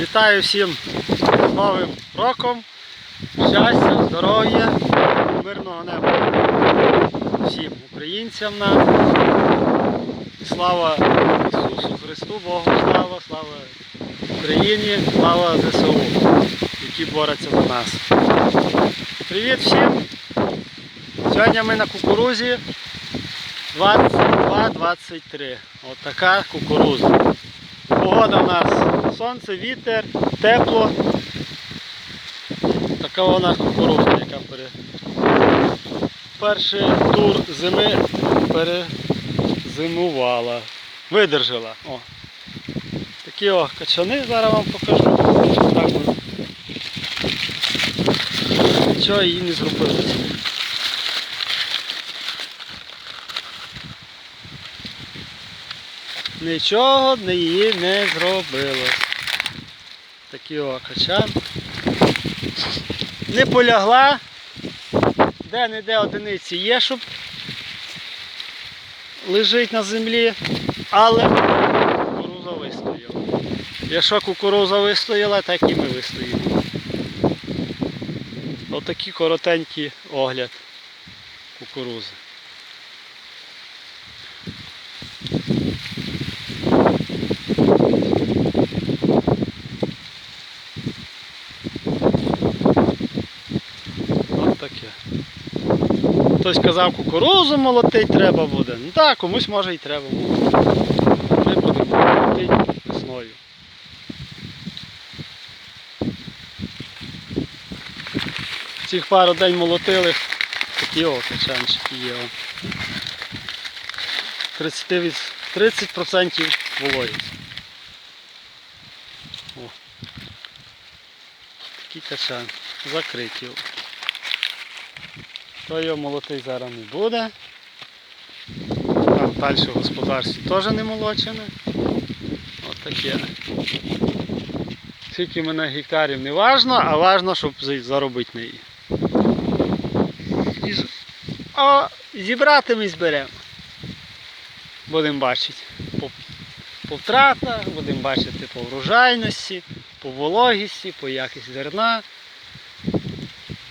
Вітаю всім з Новим роком. Щастя, здоров'я, мирного неба всім українцям нам. Слава Ісусу Христу, Богу слава, слава Україні, слава ЗСУ, які борються за нас. Привіт всім! Сьогодні ми на кукурузі 22-23. От така кукуруза. Погода у нас сонце, вітер, тепло. Така вона кукуруза, яка пере... перший тур зими перезимувала. Видержала. О. Такі о качани, зараз вам покажу. Так. Нічого її не зробилося. Нічого не її не зробилось. Такий о качан. Не полягла. Де-не-де одиниці є, щоб лежить на землі, але кукуруза вистояла. Якщо кукуруза вистояла, так і ми вистоїмо. Отакий коротенький огляд кукурузи. От таке. Хтось казав, кукурузу молотить треба буде. Ну так, комусь може і треба молотити. Ми будемо молотити весною. Цих пару день молотили, такі о, качанчики є. О. 30%, від- 30% вологість. О. Такий качан. Закриті. То його молотий зараз не буде. Там далі в господарстві теж не молочене. От таке. Скільки мене гектарів не важно, а важно, щоб заробити на її. А зібрати ми зберемо. Будемо бачити по, по втратах, будемо бачити по врожайності, по вологісті, по якості зерна.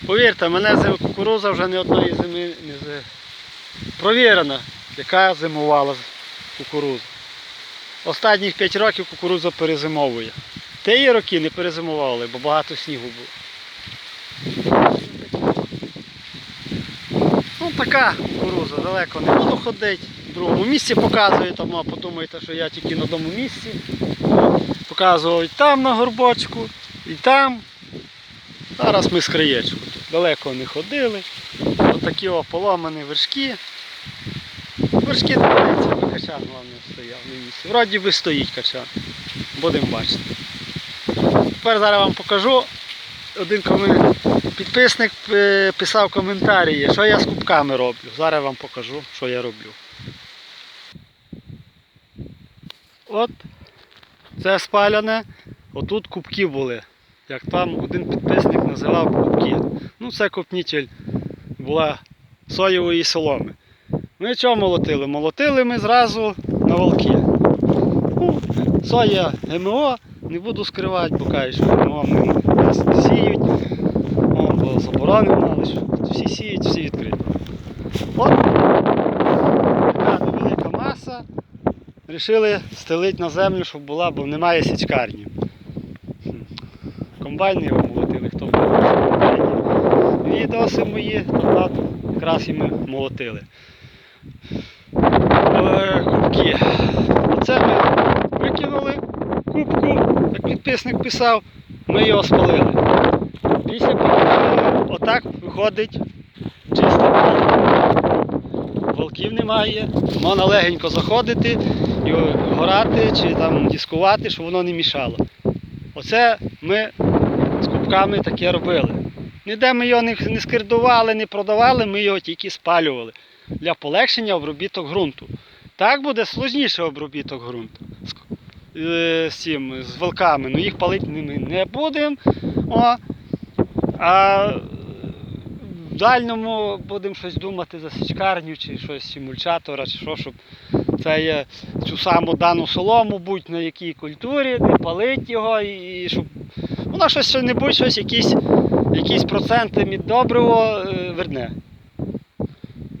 Повірте, мене кукуруза вже не одної зими не з... провірена, яка зимувала кукуруза. Останніх 5 років кукуруза перезимовує. Ті роки не перезимували, бо багато снігу було. Ну така кукуруза, далеко не буду ходити. В другому місці показую, тому подумайте, що я тільки на одному місці. Показував і там на горбочку, і там. Зараз ми з краєчку. Далеко не ходили. Ось такі о поломані вершки. Вершки дивляться, бо качан головне стояв на місці. Вроді би стоїть качан. Будемо бачити. Тепер зараз вам покажу. Один підписник е, писав коментарі, що я з кубками роблю. Зараз вам покажу, що я роблю. От це спаляне. Отут кубки були. Як там один підписник називав кубки. Ну це копнітель була соєвої соломи. Ми чого молотили? Молотили ми зразу на волки. Ну, соя ГМО, не буду скривати, бо кажуть, що ГМО нас сіють. О, бо заборонено, але що всі сіють, всі відкриті. От така невелика маса. Рішили стелити на землю, щоб була, бо немає січкарні. Комбайни молотили, хто бачив комбайні. Відоси мої, то якраз і ми молотили. Е, Кубки. Оце ми викинули кубку, як підписник писав, ми його спалили. Після підпалили, отак виходить поле. Волків немає, можна легенько заходити і горати чи там дискувати, щоб воно не мішало. Оце ми з таке робили. Ніде ми його не, скирдували, не продавали, ми його тільки спалювали для полегшення обробіток ґрунту. Так буде сложніше обробіток ґрунту з, е, цим, з волками, ну їх палити ми не будемо. А в дальньому будемо щось думати за січкарню чи щось мульчатора, чи що, щоб це є цю саму дану солому, будь на якій культурі, не палить його, і щоб воно щось що-небудь, щось, якісь, якісь проценти від е, верне.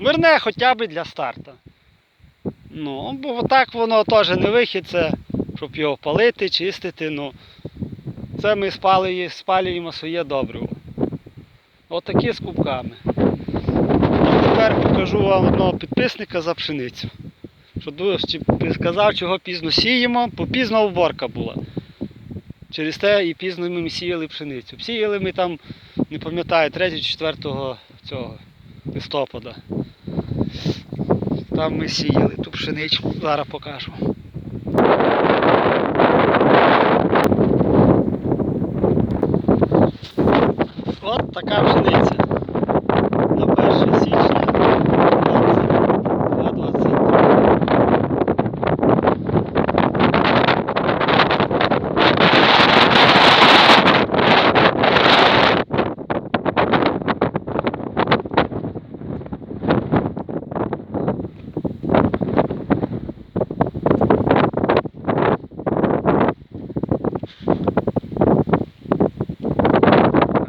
Верне хоча б для старта. Ну, бо так воно теж не вихід, це, щоб його палити, чистити. Ну, це ми спалюємо, спалюємо своє добриво. Отакі з кубками. І тепер покажу вам одного підписника за пшеницю. Що сказав, чого пізно сіємо, бо пізно уборка була. Через те і пізно ми сіяли пшеницю. Сіяли ми там, не пам'ятаю, 3-4 цього листопада. Там ми сіяли ту пшеничку, зараз покажу. От така пшениця. На 1 січня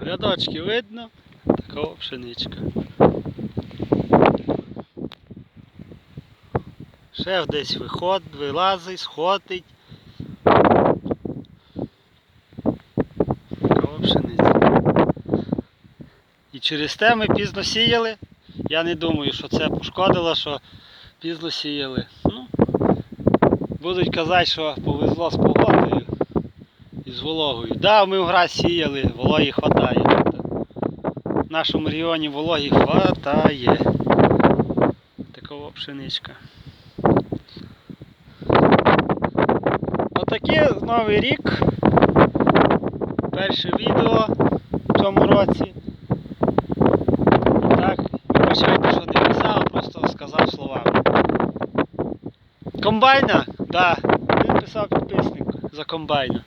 22-23. Рядочки видно, така пшеничка. Ще десь виходить, вилазить, сходить. Така пшениця. І через те ми пізно сіяли. Я не думаю, що це пошкодило, що пізно сіяли. Ну, будуть казати, що повезло з погодою і з вологою. Да, ми в град сіяли, вологі хватає. В нашому регіоні вологі хватає. Такова пшеничка. Отакі новий рік. Перше відео в цьому році. Так, вибачайте, що не писав, просто сказав словами. Комбайна? Да, він писав підписник за комбайна.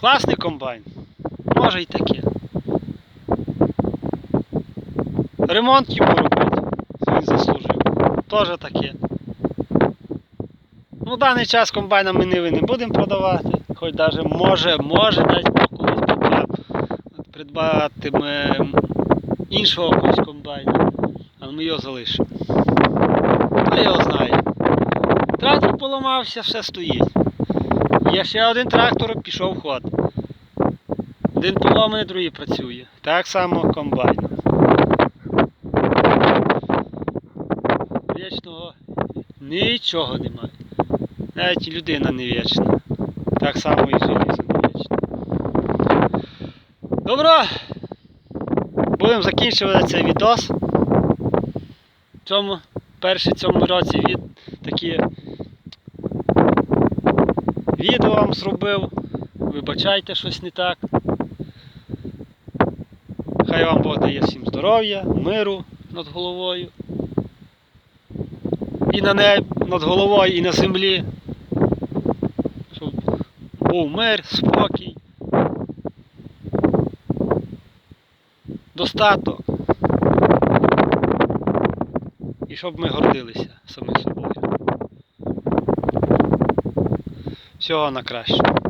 Класний комбайн. Може і таке. Ремонт йому робити. Він заслужив. Теж таке. Ну, даний час комбайна ми не, не будемо продавати. Хоч навіть може, може десь колись придбав, придбатиме іншого якогось комбайна. Але ми його залишимо. А його знає. Трактор поламався, все стоїть. Є ще один трактор, пішов в ход. Один поломаний, другий працює. Так само комбайн. Нічого немає. Навіть людина не вічна. Так само і желізо не вічне. Добро! Будемо закінчувати цей відос. Цьому, перший цьому році від такі відео вам зробив. Вибачайте щось не так. Хай вам Бог дає всім здоров'я, миру над головою. І на небі, над головою, і на землі. Щоб був мир, спокій. Достаток. І щоб ми гордилися самим собою. Всього на краще.